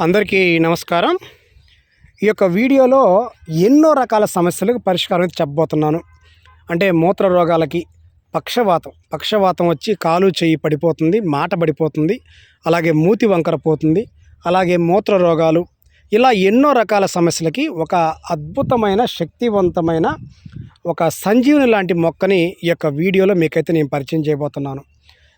అందరికీ నమస్కారం. ఈ యొక్క వీడియోలో ఎన్నో రకాల సమస్యలకు పరిష్కారం చెప్పబోతున్నాను. అంటే మూత్ర రోగాలకి పక్షవాతం పక్షవాతం వచ్చి కాలు చెయ్యి పడిపోతుంది మాట పడిపోతుంది అలాగే మూతి వంకర పోతుంది అలాగే మూత్ర రోగాలు. ఇలా ఎన్నో రకాల సమస్యలకి ఒక అద్భుతమైన శక్తివంతమైన ఒక సంజీవుని లాంటి మొక్కని ఈ యొక్క వీడియోలో మీకైతే నేను పరిచయం చేయబోతున్నాను.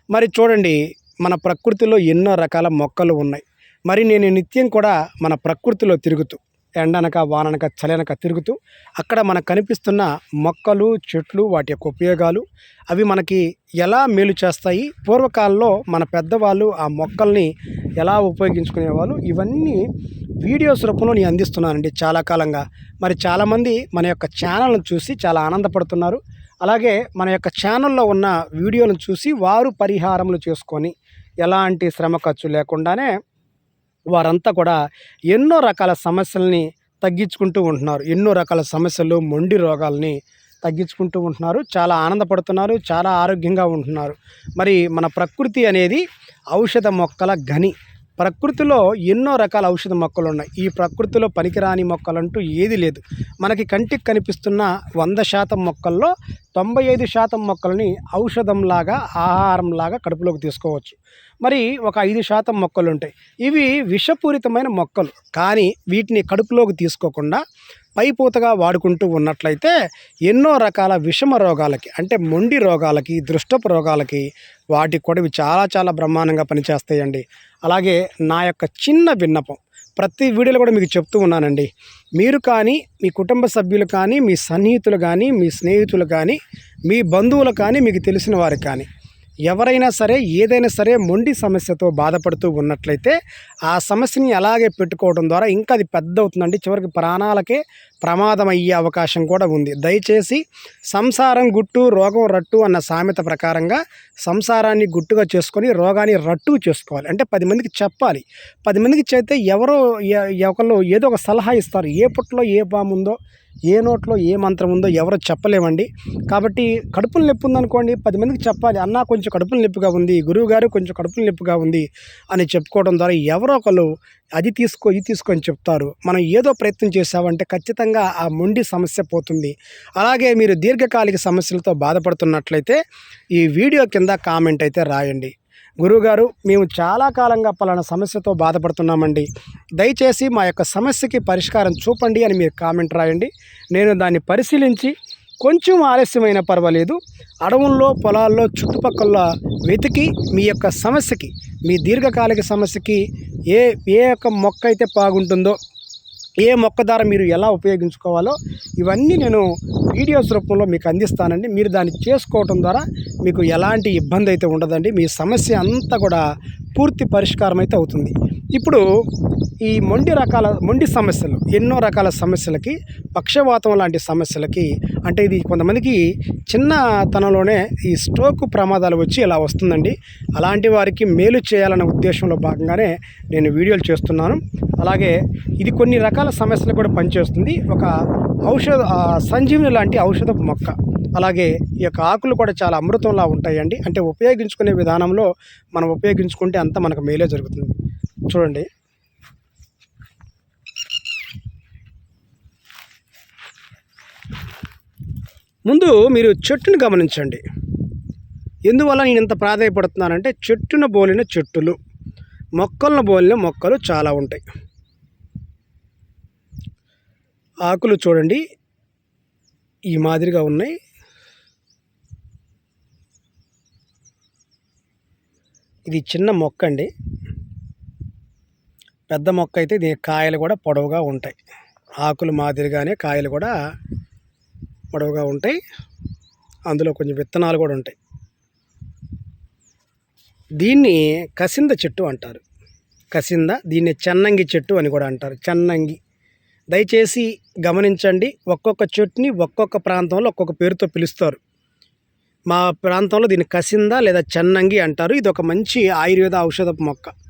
మరి చూడండి మన ప్రకృతిలో ఎన్నో రకాల మొక్కలు ఉన్నాయి. మరి నేను నిత్యం కూడా మన ప్రకృతిలో తిరుగుతూ ఎండనక వాననక చలనక తిరుగుతూ అక్కడ మనకు కనిపిస్తున్న మొక్కలు చెట్లు వాటి యొక్క ఉపయోగాలు అవి మనకి ఎలా మేలు చేస్తాయి పూర్వకాలంలో మన పెద్దవాళ్ళు ఆ మొక్కల్ని ఎలా ఉపయోగించుకునేవాళ్ళు ఇవన్నీ వీడియోస్ రూపంలో నేను అందిస్తున్నానండి చాలా కాలంగా. మరి చాలామంది మన యొక్క ఛానల్ను చూసి చాలా ఆనందపడుతున్నారు. అలాగే మన యొక్క ఛానల్లో ఉన్న వీడియోలను చూసి వారు పరిహారములు చేసుకొని ఎలాంటి శ్రమ ఖర్చు లేకుండానే వారంతా కూడా ఎన్నో రకాల సమస్యల్ని తగ్గించుకుంటూ ఉంటున్నారు. ఎన్నో రకాల సమస్యలు మొండి రోగాల్ని తగ్గించుకుంటూ ఉంటున్నారు. చాలా ఆనందపడుతున్నారు చాలా ఆరోగ్యంగా ఉంటున్నారు. మరి మన ప్రకృతి అనేది ఔషధ మొక్కల గని ప్రకృతిలో ఎన్నో రకాల ఔషధ మొక్కలు ఉన్నాయి. ఈ ప్రకృతిలో పనికిరాని మొక్కలంటూ ఏది లేదు. మనకి కంటికి కనిపిస్తున్న వంద శాతం మొక్కల్లో తొంభై ఐదు శాతం మొక్కలని ఔషధంలాగా ఆహారంలాగా కడుపులోకి తీసుకోవచ్చు. మరి ఒక ఐదు శాతం మొక్కలు ఉంటాయి ఇవి విషపూరితమైన మొక్కలు. కానీ వీటిని కడుపులోకి తీసుకోకుండా పైపూతగా వాడుకుంటూ ఉన్నట్లయితే ఎన్నో రకాల విషమ రోగాలకి అంటే మొండి రోగాలకి దృష్టపు రోగాలకి వాటికి కూడా ఇవి చాలా చాలా బ్రహ్మాండంగా పనిచేస్తాయండి. అలాగే నా యొక్క చిన్న విన్నపం ప్రతి వీడియోలో కూడా మీకు చెప్తూ ఉన్నానండి. మీరు కానీ మీ కుటుంబ సభ్యులు కానీ మీ సన్నిహితులు కానీ మీ స్నేహితులు కానీ మీ బంధువులు కానీ మీకు తెలిసిన వారు కానీ ఎవరైనా సరే ఏదైనా సరే మొండి సమస్యతో బాధపడుతూ ఉన్నట్లయితే ఆ సమస్యని అలాగే పెట్టుకోవడం ద్వారా ఇంకా అది పెద్ద అవుతుందండి చివరికి ప్రాణాలకే ప్రమాదం అయ్యే అవకాశం కూడా ఉంది. దయచేసి సంసారం గుట్టు రోగం రట్టు అన్న సామెత ప్రకారంగా సంసారాన్ని గుట్టుగా చేసుకొని రోగాన్ని రట్టు చేసుకోవాలి. అంటే పది మందికి చెప్పాలి. పది మందికి చెప్తే ఎవరో ఒకళ్ళు ఏదో ఒక సలహా ఇస్తారు. ఏ పుట్టలో ఏ పాము ఉందో ఏ నోట్లో ఏ మంత్రం ఉందో ఎవరో చెప్పలేమండి. కాబట్టి కడుపులు నొప్పి ఉందనుకోండి పది మందికి చెప్పాలి. అన్న కొంచెం కడుపులు నొప్పిగా ఉంది. గురువు గారు కొంచెం కడుపులు నొప్పిగా ఉంది అని చెప్పుకోవడం ద్వారా ఎవరో ఒకరు అది తీసుకో ఇది తీసుకొని చెప్తారు. మనం ఏదో ప్రయత్నం చేసామంటే ఖచ్చితంగా ఆ మొండి సమస్య పోతుంది. అలాగే మీరు దీర్ఘకాలిక సమస్యలతో బాధపడుతున్నట్లయితే ఈ వీడియో కింద కామెంట్ అయితే రాయండి. గురువుగారు మేము చాలా కాలంగా పలానా సమస్యతో బాధపడుతున్నామండి. దయచేసి మా యొక్క సమస్యకి పరిష్కారం చూపండి అని మీరు కామెంట్ రాయండి. నేను దాన్ని పరిశీలించి కొంచెం ఆలస్యమైన పర్వాలేదు. అడవుల్లో పొలాల్లో చుట్టుపక్కల వెతికి మీ యొక్క సమస్యకి మీ దీర్ఘకాలిక సమస్యకి ఏ ఏ యొక్క మొక్క అయితే బాగుంటుందో ఏ మొక్క ద్వారా మీరు ఎలా ఉపయోగించుకోవాలో ఇవన్నీ నేను వీడియోస్ రూపంలో మీకు అందిస్తానండి. మీరు దాన్ని చేసుకోవటం ద్వారా మీకు ఎలాంటి ఇబ్బంది అయితే ఉండదండి. మీ సమస్య అంతా కూడా పూర్తి పరిష్కారం అయితే అవుతుంది. ఇప్పుడు ఈ మొండి రకాల మొండి సమస్యలు ఎన్నో రకాల సమస్యలకి పక్షవాతం లాంటి సమస్యలకి అంటే ఇది కొంతమందికి చిన్నతనంలోనే ఈ స్ట్రోక్ ప్రమాదాలు వచ్చి ఇలా వస్తుందండి. అలాంటి వారికి మేలు చేయాలన్న ఉద్దేశంలో భాగంగానే నేను వీడియోలు చేస్తున్నాను. అలాగే ఇది కొన్ని రకాల సమస్యలు కూడా పనిచేస్తుంది. ఒక ఔషధ ఆ, లాంటి ఔషధపు మొక్క. అలాగే ఈ యొక్క ఆకులు కూడా చాలా అమృతంలా ఉంటాయండి. అంటే ఉపయోగించుకునే విధానంలో మనం ఉపయోగించుకుంటే అంతా మనకు మేలే జరుగుతుంది. చూడండి. ముందు మీరు చెట్టుని గమనించండి. ఎందువల్ల నేను ఇంత ప్రాధాయపడుతున్నానంటే చెట్టును బోలిన చెట్టులు మొక్కలను బోలిన మొక్కలు చాలా ఉంటాయి. ఆకులు చూడండి ఈ మాదిరిగా ఉన్నాయి. ఇది చిన్న మొక్క అండి. పెద్ద మొక్క అయితే దీని కాయలు కూడా పొడవుగా ఉంటాయి. ఆకులు మాదిరిగానే కాయలు కూడా పొడవుగా ఉంటాయి. అందులో కొంచెం విత్తనాలు కూడా ఉంటాయి. దీన్ని కసింద చెట్టు అంటారు. కసింద దీన్ని చెన్నంగి చెట్టు అని కూడా అంటారు. చెన్నంగి. దయచేసి గమనించండి. ఒక్కొక్క చెట్టుని ఒక్కొక్క ప్రాంతంలో ఒక్కొక్క పేరుతో పిలుస్తారు. మా ప్రాంతంలో దీన్ని కసింద లేదా చెన్నంగి అంటారు. ఇది ఒక మంచి ఆయుర్వేద ఔషధపు మొక్క.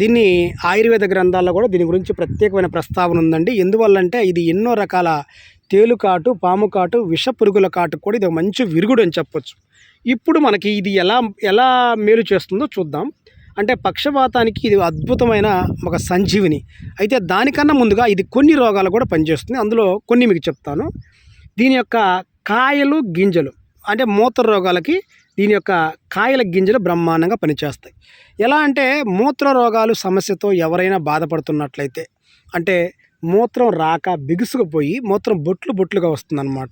దీన్ని ఆయుర్వేద గ్రంథాల్లో కూడా దీని గురించి ప్రత్యేకమైన ప్రస్తావన ఉందండి. ఎందువల్లంటే ఇది ఎన్నో రకాల తేలుకాటు పాము కాటు విష పురుగుల కాటు కూడా ఇది మంచి విరుగుడు అని చెప్పొచ్చు. ఇప్పుడు మనకి ఇది ఎలా ఎలా మేలు చేస్తుందో చూద్దాం. అంటే పక్షపాతానికి ఇది అద్భుతమైన ఒక సంజీవిని. అయితే దానికన్నా ముందుగా ఇది కొన్ని రోగాలు కూడా పనిచేస్తుంది అందులో కొన్ని మీకు చెప్తాను. దీని యొక్క కాయలు గింజలు అంటే మూత్ర రోగాలకి దీని యొక్క కాయల గింజలు బ్రహ్మాండంగా పనిచేస్తాయి. ఎలా అంటే మూత్ర రోగాలు సమస్యతో ఎవరైనా బాధపడుతున్నట్లయితే అంటే మూత్రం రాక బిగుసుకుపోయి మూత్రం బొట్లు బొట్లుగా వస్తుందన్నమాట.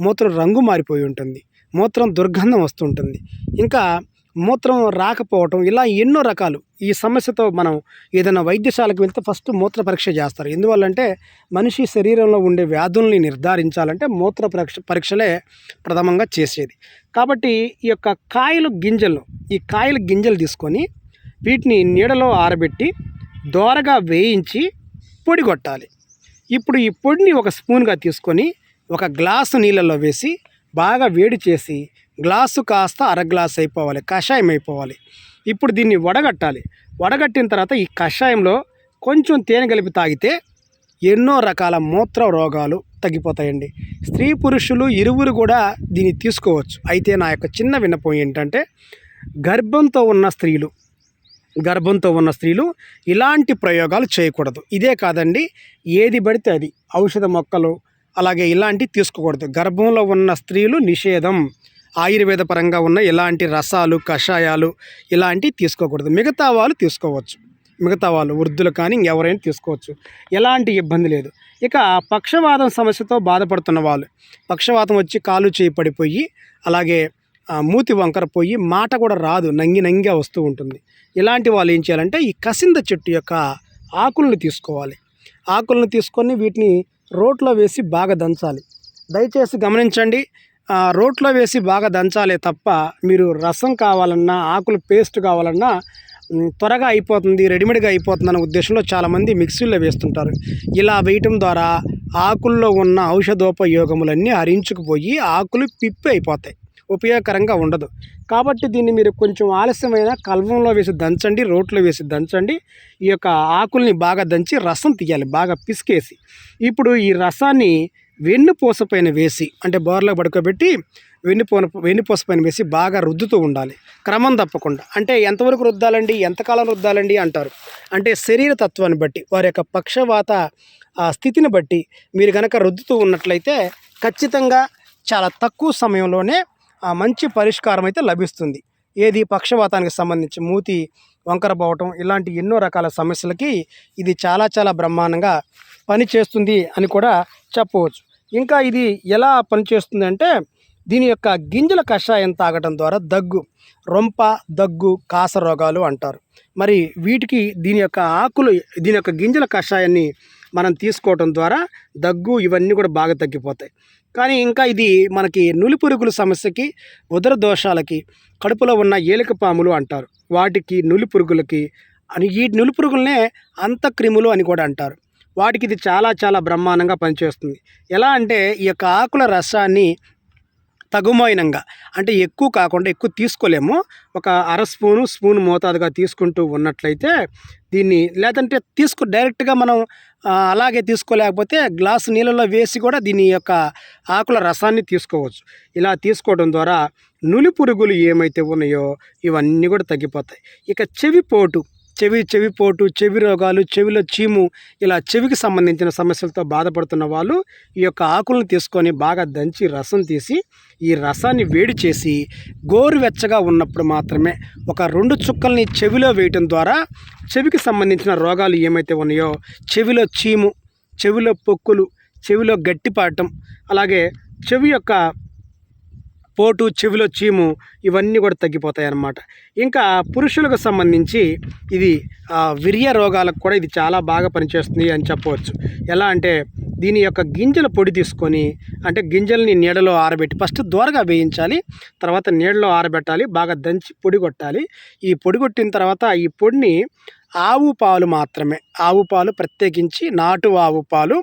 మూత్రం రంగు మారిపోయి ఉంటుంది. మూత్రం దుర్గంధం వస్తుంటుంది ఇంకా మూత్రం రాకపోవటం ఇలా ఎన్నో రకాలు. ఈ సమస్యతో మనం ఏదైనా వైద్యశాలకు వెళ్తే ఫస్ట్ మూత్ర పరీక్ష చేస్తారు. ఎందువల్లంటే మనిషి శరీరంలో ఉండే వ్యాధుల్ని నిర్ధారించాలంటే మూత్ర పరీక్ష పరీక్షలే ప్రథమంగా చేసేది. కాబట్టి ఈ యొక్క కాయలు గింజలు ఈ కాయల గింజలు తీసుకొని వీటిని నీడలో ఆరబెట్టి దోరగా వేయించి పొడి కొట్టాలి. ఇప్పుడు ఈ పొడిని ఒక స్పూన్గా తీసుకొని ఒక గ్లాసు నీళ్ళల్లో వేసి బాగా వేడి చేసి గ్లాసు కాస్త అర గ్లాస్ అయిపోవాలి కషాయం అయిపోవాలి. ఇప్పుడు దీన్ని వడగట్టాలి. వడగట్టిన తర్వాత ఈ కషాయంలో కొంచెం తేనె కలిపి తాగితే ఎన్నో రకాల మూత్ర రోగాలు తగ్గిపోతాయండి. స్త్రీ పురుషులు ఇరువురు కూడా దీన్ని తీసుకోవచ్చు. అయితే నా యొక్క చిన్న విన్నపం ఏంటంటే గర్భంతో ఉన్న స్త్రీలు గర్భంతో ఉన్న స్త్రీలు ఇలాంటి ప్రయోగాలు చేయకూడదు. ఇదే కాదండి ఏది పడితే అది. ఔషధ మొక్కలు అలాగే ఇలాంటివి తీసుకోకూడదు. గర్భంలో ఉన్న స్త్రీలు నిషేధం. ఆయుర్వేద పరంగా ఉన్న ఇలాంటి రసాలు కషాయాలు ఇలాంటివి తీసుకోకూడదు. మిగతా వాళ్ళు తీసుకోవచ్చు. మిగతా వాళ్ళు వృద్ధులు కానీ ఎవరైనా తీసుకోవచ్చు. ఎలాంటి ఇబ్బంది లేదు. ఇక పక్షవాతం సమస్యతో బాధపడుతున్న వాళ్ళు పక్షవాతం వచ్చి కాలు చేయి పడిపోయి అలాగే మూతి వంకర పోయి మాట కూడా రాదు. నంగి నంగిగా వస్తూ ఉంటుంది. ఇలాంటి వాళ్ళు ఏం చేయాలంటే ఈ కసింద చెట్టు యొక్క ఆకులను తీసుకోవాలి. ఆకులను తీసుకొని వీటిని రోట్లో వేసి బాగా దంచాలి. దయచేసి గమనించండి. రోట్లో వేసి బాగా దంచాలే తప్ప మీరు రసం కావాలన్నా ఆకులు పేస్ట్ కావాలన్నా త్వరగా అయిపోతుంది రెడీమేడ్గా అయిపోతుంది అనే ఉద్దేశంలో చాలామంది మిక్సీలో వేస్తుంటారు. ఇలా వేయటం ద్వారా ఆకుల్లో ఉన్న ఔషధోపయోగములన్నీ హరించుకుపోయి ఆకులు పిప్పి అయిపోతాయి. ఉపయోగకరంగా ఉండదు. కాబట్టి దీన్ని మీరు కొంచెం ఆలస్యమైన కల్వంలో వేసి దంచండి రోట్లో వేసి దంచండి. ఈ యొక్క ఆకుల్ని బాగా దంచి రసం తీయాలి బాగా పిసికేసి. ఇప్పుడు ఈ రసాన్ని వెన్నుపూస పైన వేసి అంటే బోర్లో పడుకోబెట్టి వెన్నుపూన వెన్నుపూస పైన వేసి బాగా రుద్దుతూ ఉండాలి. క్రమం తప్పకుండా. అంటే ఎంతవరకు రుద్దాలండి? ఎంతకాలం రుద్దాలండి అంటారు. అంటే శరీర తత్వాన్ని బట్టి వారి యొక్క పక్షవాత ఆ స్థితిని బట్టి మీరు కనుక రుద్దుతూ ఉన్నట్లయితే ఖచ్చితంగా చాలా తక్కువ సమయంలోనే ఆ మంచి పరిష్కారం అయితే లభిస్తుంది. ఏది పక్షవాతానికి సంబంధించి మూతి వంకర పోవటం ఇలాంటి ఎన్నో రకాల సమస్యలకి ఇది చాలా చాలా బ్రహ్మాండంగా పనిచేస్తుంది అని కూడా చెప్పవచ్చు. ఇంకా ఇది ఎలా పనిచేస్తుంది అంటే దీని యొక్క గింజల కషాయం తాగటం ద్వారా దగ్గు రొంప దగ్గు కాస రోగాలు అంటారు. మరి వీటికి దీని యొక్క ఆకులు దీని యొక్క గింజల కషాయాన్ని మనం తీసుకోవటం ద్వారా దగ్గు ఇవన్నీ కూడా బాగా తగ్గిపోతాయి. కానీ ఇంకా ఇది మనకి నులిపురుగుల సమస్యకి ఉదర దోషాలకి కడుపులో ఉన్న ఏలిక పాములు అంటారు. వాటికి నులిపురుగులకి అని ఈ నులిపురుగులనే అంతక్రిములు అని కూడా అంటారు. వాటికి ఇది చాలా చాలా బ్రహ్మాండంగా పనిచేస్తుంది. ఎలా అంటే ఈ యొక్క ఆకుల రసాన్ని తగుమైనంగా అంటే ఎక్కువ కాకుండా ఎక్కువ తీసుకోలేము. ఒక అర స్పూను స్పూన్ మోతాదుగా తీసుకుంటూ ఉన్నట్లయితే దీన్ని లేదంటే తీసుకు డైరెక్ట్గా మనం అలాగే తీసుకోలేకపోతే గ్లాస్ నీళ్ళలో వేసి కూడా దీని యొక్క ఆకుల రసాన్ని తీసుకోవచ్చు. ఇలా తీసుకోవడం ద్వారా నులి పురుగులు ఏమైతే ఉన్నాయో ఇవన్నీ కూడా తగ్గిపోతాయి. ఇక చెవి పోటు చెవి చెవి పోటు చెవి రోగాలు చెవిలో చీము ఇలా చెవికి సంబంధించిన సమస్యలతో బాధపడుతున్న వాళ్ళు ఈ యొక్క ఆకులను తీసుకొని బాగా దంచి రసం తీసి ఈ రసాన్ని వేడి చేసి గోరువెచ్చగా ఉన్నప్పుడు మాత్రమే ఒక రెండు చుక్కల్ని చెవిలో వేయటం ద్వారా చెవికి సంబంధించిన రోగాలు ఏమైతే ఉన్నాయో చెవిలో చీము చెవిలో పొక్కులు చెవిలో గట్టిపాటం అలాగే చెవి యొక్క పోటు చెవిలో చీము ఇవన్నీ కూడా తగ్గిపోతాయి అన్నమాట ఇంకా పురుషులకు సంబంధించి ఇది విరియ విర్య రోగాలకు కూడా ఇది చాలా బాగా పనిచేస్తుంది అని చెప్పవచ్చు. ఎలా అంటే దీని యొక్క గింజల పొడి తీసుకొని అంటే గింజల్ని నీడలో ఆరబెట్టి ఫస్ట్ దూరగా వేయించాలి. తర్వాత నీడలో ఆరబెట్టాలి బాగా దంచి పొడి కొట్టాలి. ఈ పొడి కొట్టిన తర్వాత ఈ పొడిని ఆవు పాలు మాత్రమే. ఆవు పాలు ప్రత్యేకించి నాటు ఆవు పాలు.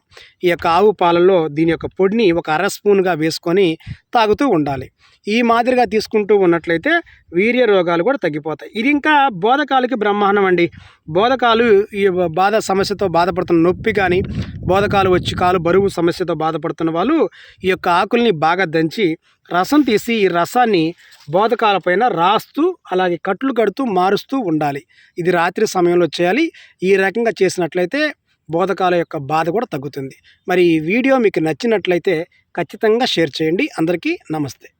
ఈ యొక్క ఆవు పాలలో దీని యొక్క పొడిని ఒక అర స్పూన్గా వేసుకొని తాగుతూ ఉండాలి. ఈ మాదిరిగా తీసుకుంటూ ఉన్నట్లయితే వీర్య రోగాలు కూడా తగ్గిపోతాయి. ఇది ఇంకా బోధకాలకి బ్రహ్మాండం అండి. బోధకాలు ఈ బాధ సమస్యతో బాధపడుతున్న నొప్పి కానీ బోధకాలు వచ్చి కాలు బరువు సమస్యతో బాధపడుతున్న వాళ్ళు ఈ యొక్క ఆకుల్ని బాగా దంచి రసం తీసి ఈ రసాన్ని బోధకాల పైన రాస్తూ అలాగే కట్లు కడుతూ మారుస్తూ ఉండాలి. ఇది రాత్రి సమయంలో చేయాలి. ఈ రకంగా చేసినట్లయితే బోధకాల యొక్క బాధ కూడా తగ్గుతుంది. మరి ఈ వీడియో మీకు నచ్చినట్లయితే ఖచ్చితంగా షేర్ చేయండి. అందరికీ నమస్తే.